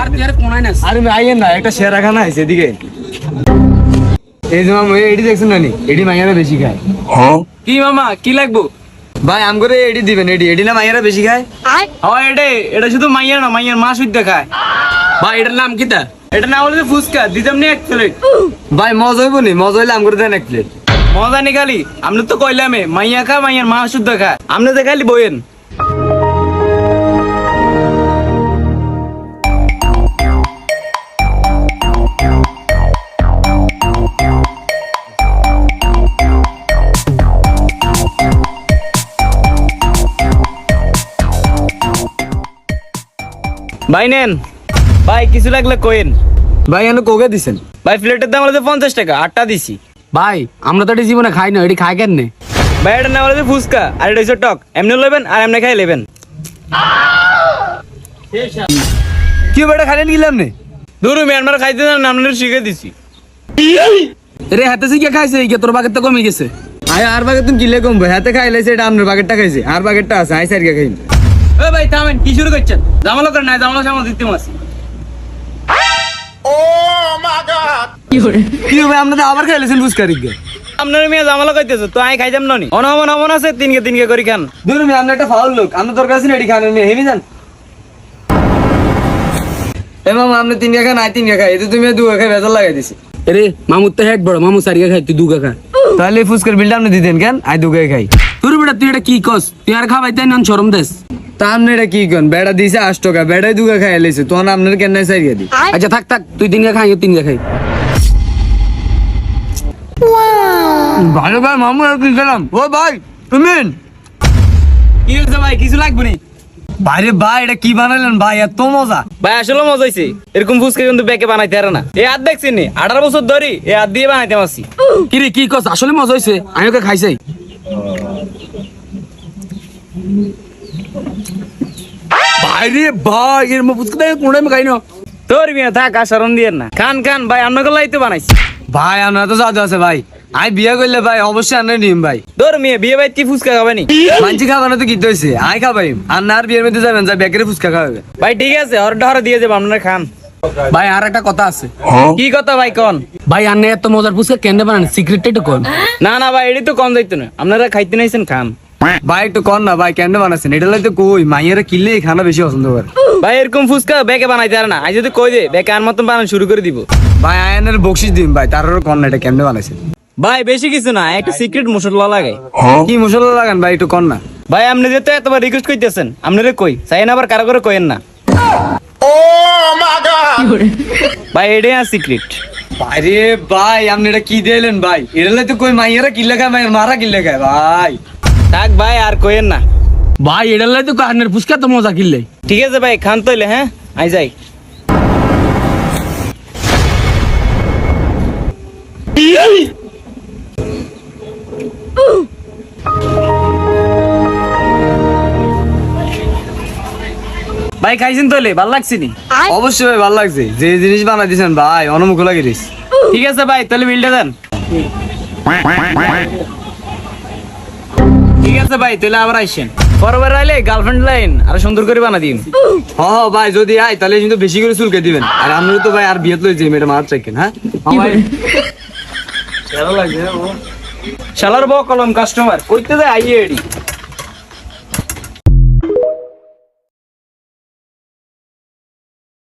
আর আইয়েন না একটা আছে এদিকে। এই যে মামু এডি দেখছেন না নি? এডি মাইয়ারা বেশি খায়। কি মামা কি লাগবো? ভাই আম করে এডি দিবেন এডি। এডি না মাইয়ারা বেশি খায়? হয় এটা এটা শুধু মাইয়ার না মাইয়ার মা শুদ্ধ খায়। ভাই এটার নাম কিতা? এটা না বলে ফুচকা দিতাম নি এক প্লেট ভাই মজা হইব নি? মজা হইলে আম করে দেন এক প্লেট মজা নি খালি আপনি তো কইলামে মাইয়া খা মাইয়ার মা শুদ্ধ খায় আপনি তো খালি বইয়েন। ভাই নেন। ভাই কিছু লাগলে কইন। ভাই এনে কোকে দিছেন? ভাই প্লেটের দাম হলো পঞ্চাশ টাকা আটটা দিছি। ভাই আমরা তো এটা জীবনে খাই না এটি খাই কেন নে ভাই এটার নাম হলো ফুচকা আর এটা হচ্ছে টক। এমনি লইবেন আর এমনি খাই লেবেন কি বেটা খাইলেন গিলাম নে দূর মিয়ানমার খাইতে না আপনাদের শিখে দিছি। রে হাতে শিখে খাইছে এই তোর বাগের তো কমে গেছে। আই আর বাগে তুমি কিলে কম ভাই হাতে খাইলে সেটা আপনার বাগেরটা খাইছে আর বাগেরটা আছে আই সাইড খাইন। ও ভাই থামেন কি শুরু করছেন? জামালো করে নাই জামালো সামাল দিতে মাসি। কি হবে আপনাদের আবার খাইলেছেন ফুচকারি গে আপনার মেয়ে জামালো কইতেছে তো আমি খাইতাম ননি। অনমন অমন আছে তিনকে তিনকে করি খান। একটা ফাউল লোক হেমি যান। এ মামা আপনি খান আই খাই এতে তুমি খাই লাগাই দিছি। তো হেড বড় মামু সারিয়া খাই তুই দুগা খা। তাহলে এই ফুচকার বিলটা আপনি দিতেন কেন? আই দু খাই। তোর বেটা তুই এটা কি কস তুই আর খাবাই তাই নন শরম দেশ তা আপনি এটা কি কন বেড়া দিছে আট টাকা বেড়াই দুগা খাই তখন আপনার কেন দি আচ্ছা থাক থাক তুই তিন গা খাই তিন গা খাই ভালো ভাই মামু আর কি খেলাম ও ভাই তুমি কি হয়েছে ভাই কিছু লাগবে নি বাইরে ভাই এটা কি বানালেন ভাই এত মজা ভাই আসলে মজা হয়েছে এরকম ফুচকা কিন্তু বেকে বানাইতে পারে না এই হাত দেখছি নি আঠারো বছর ধরি এই হাত দিয়ে বানাইতে পারছি কি রে কি কস আসলে মজা হইছে আমি ওকে খাইছাই ভাই এর কোনটা খাই না। তোর বিয়ে থাক আর শরম দিয়ে না। খান খান ভাই আপনাকে লাইতে বানাইছি। ভাই আপনার তো জাদু আছে ভাই। আই বিয়ে করলে ভাই অবশ্যই ভাই। তোর মেয়ে বিয়ে বাড়িতে ফুচকা খাবে নি? মানছি খাবার তো কি হয়েছে আই খাবাই আর না আর বিয়ের মধ্যে যাবেন যা বেকারে ফুচকা ভাই ঠিক আছে হর ডহর দিয়ে যাব আপনারা খান। ভাই আর একটা কথা আছে। কি কথা ভাই কন? ভাই আন্নে এত মজার পুষকে কেন বানান সিক্রেটটা একটু কোন? না না ভাই এটি তো কম যাইতো না। আপনারা খাইতে নাইছেন খান। ভাই একটু কর না ভাই কেন বানাচ্ছেন এটা লাগতে কই মাইয়েরা কিনলে খানা বেশি পছন্দ করে। ভাই এরকম ফুচকা বেকে বানাইতে পারে না। আজ যদি কই দে বেকে আর মতন বানানো শুরু করে দিব। ভাই আয়নের বকশিস দিন ভাই তার কর না এটা কেমনে বানাইছেন ভাই বেশি কিছু না একটা সিক্রেট মশলা লাগাই কি মশলা লাগান ভাই একটু কর না? ভাই আপনি যেতে এতবার রিকোয়েস্ট করতেছেন আপনারে কই? চাই না আবার কারও করে কইেন না। ভাই এটাই আর সিক্রেট আরে ভাই আপনি এটা কি দিলেন ভাই? এটা তো কই মাইয়ারা কিনলে খায় মায়ের মারা কিনলে খায় ভাই। থাক ভাই আর কইেন না। ভাই এটা লাই তো কাহানের পুষকা তো মজা কিনলে ঠিক আছে ভাই খান তৈলে হ্যাঁ? আই যাই। ভাই খাইছেন তৈলে ভালো লাগছে নি? অবশ্যই ভাই ভালো লাগছে। যে জিনিস বানাই দিয়েছেন ভাই অনমুখ লাগে ঠিক আছে ভাই তাহলে বিলটা দেন। ঠিক আছে ভাই তাহলে আবার আইসেন। পরবার আইলে গার্লফ্রেন্ড লাইন আর সুন্দর করে বানা দিন। হ হ ভাই যদি আয় তাহলে কিন্তু বেশি করে চুলকে দিবেন। আর আপনারা তো ভাই আর বিয়ে তো যে মেয়েটা মার চাইকেন হ্যাঁ? শালার বউ কলম কাস্টমার কইতে যায় আইয়ে